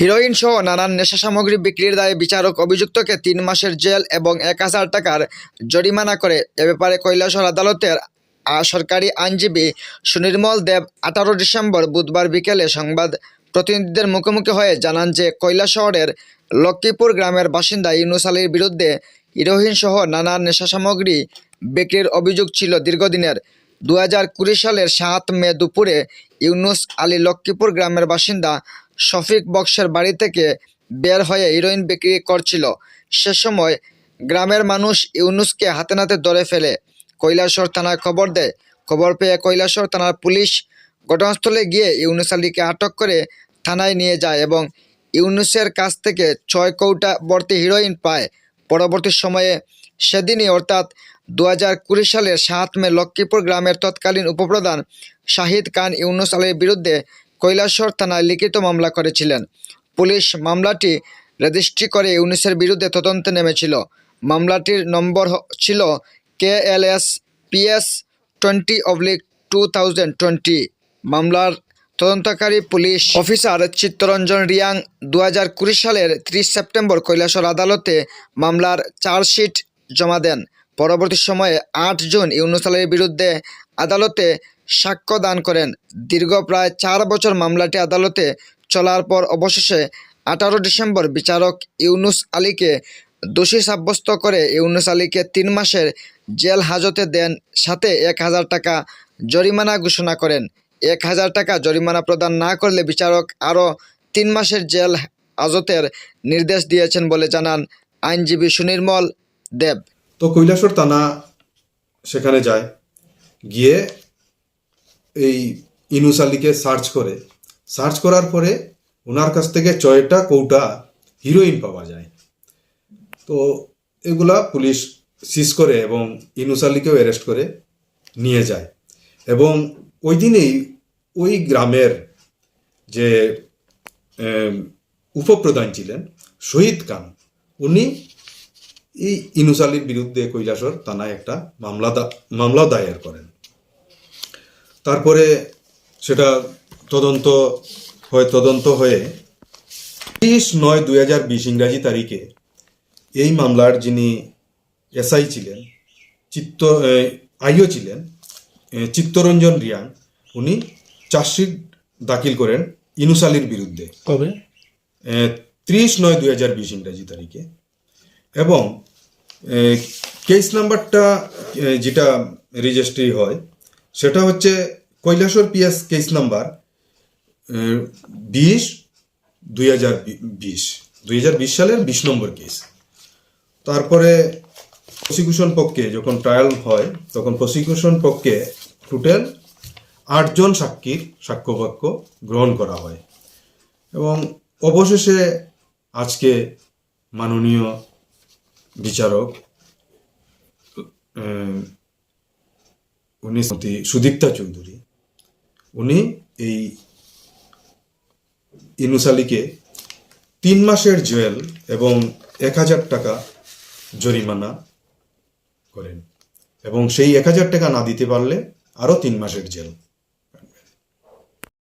Heroine সহ নানান নেশা সামগ্রী বিক্রির দায়ে বিচারক অভিযুক্তকে তিন মাসের জেল এবং এক হাজার টাকার জরিমানা করে। এ ব্যাপারে কৈলাসহর আদালতের সরকারি আইনজীবী সুনির্মল দেব আঠারো ডিসেম্বর বুধবার বিকেলে সংবাদ প্রতিনিধিদের মুখোমুখি হয়ে জানান যে, কৈলাসহরের লক্ষ্মীপুর গ্রামের বাসিন্দা ইউনুস আলীর বিরুদ্ধে হিরোইন সহ নানান নেশা সামগ্রী বিক্রির অভিযোগ ছিল দীর্ঘদিনের। দু হাজার কুড়ি সালের সাত মে দুপুরে ইউনুস আলী লক্ষ্মীপুর গ্রামের বাসিন্দা শফিক বক্সের বাড়ি থেকে বের হয়ে হিরোইন বিক্রি করছিল। সে সময় গ্রামের মানুষ ইউনুসকে হাতে নাতে ধরে ফেলে। কৈলাসর থানায় খবর দেয়, খবর পেয়ে কৈলাসর থানার পুলিশ ঘটনাস্থলে গিয়ে ইউনুস আলীকে আটক করে থানায় নিয়ে যায় এবং ইউনুসের কাছ থেকে ছয় কৌটা ভর্তি হিরোইন পায়। পরবর্তী সময়ে সেদিনই অর্থাৎ দু হাজার কুড়ি সালের সাত মে লক্ষ্মীপুর গ্রামের তৎকালীন উপপ্রধান শাহিদ খান ইউনুস আলীর বিরুদ্ধে কৈলাসর থানায় লিখিত মামলা করেছিলেন। পুলিশ মামলাটি রেজিস্ট্রি করে ইউনুসের বিরুদ্ধে তদন্তে নেমেছিল। মামলাটির নম্বর ছিল K L S PS twenty oblique two thousand twenty. মামলার তদন্তকারী পুলিশ অফিসার চিত্তরঞ্জন রিয়াং দু হাজার কুড়ি সালের ত্রিশ সেপ্টেম্বর কৈলাসর আদালতে মামলার চার্জশিট জমা দেন। পরবর্তী সময়ে আট জুন ইউনুস আলীর বিরুদ্ধে আদালতে সাক্ষ্য দান করেন। দীর্ঘ প্রায় চার বছর মামলাটি আদালতে চলার পর অবশেষে আঠারো ডিসেম্বর বিচারক ইউনুস আলীকে দোষী সাব্যস্ত করে ইউনুস আলীকে তিন মাসের জেল হাজতে দেন, সাথে এক হাজার টাকা জরিমানা ঘোষণা করেন। এক হাজার টাকা জরিমানা প্রদান না করলে বিচারক আরও তিন মাসের জেল হাজতের নির্দেশ দিয়েছেন বলে জানান আইনজীবী সুনির্মল দেব। তো কৈলাসর তানা সেখানে যায়। গিয়ে এই ইনুস আলীকে সার্চ করে। সার্চ করার পরে ওনার কাছ থেকে ছয়টা কৌটা হিরোইন পাওয়া যায়। তো এগুলা পুলিশ সিজ করে এবং ইনুস আলীকেও অ্যারেস্ট করে নিয়ে যায়। এবং ওই দিনেই ওই গ্রামের যে উপপ্রধান ছিলেন শহীদ খান, উনি এই ইনুস আলীর বিরুদ্ধে কৈলাসর থানায় একটা মামলা মামলা দায়ের করেন। তারপরে সেটা তদন্ত হয় তদন্ত হয়ে তিরিশ নয় দুই হাজার বিশ ইংরাজি তারিখে এই মামলার যিনি এসআই ছিলেন চিত্ত আইও ছিলেন চিত্তরঞ্জন রিয়াং উনি চার্জশিট দাখিল করেন ইনুস আলীর বিরুদ্ধে। কবে? ত্রিশ নয় দুই হাজার বিশ ইংরাজি তারিখে। এবং কেস নাম্বারটা যেটা রেজিস্ট্রি হয়, সেটা হচ্ছে কৈলাসর পিএস কেস নাম্বার বিশ, দুই হাজার বিশ দুই হাজার বিশ সালের বিশ নম্বর কেস তারপরে প্রসিকিউশন পক্ষে যখন ট্রায়াল হয়, তখন প্রসিকিউশন পক্ষে টোটাল আটজন সাক্ষীর সাক্ষ্যবাক্য গ্রহণ করা হয়। এবং অবশেষে আজকে মাননীয় বিচারক উনি সুদীপ্তা চৌধুরী। উনি এই ইনুস আলীকে তিন মাসের জেল এবং এক হাজার টাকা জরিমানা করেন। এবং সেই এক হাজার টাকা না দিতে পারলে আরও তিন মাসের জেল।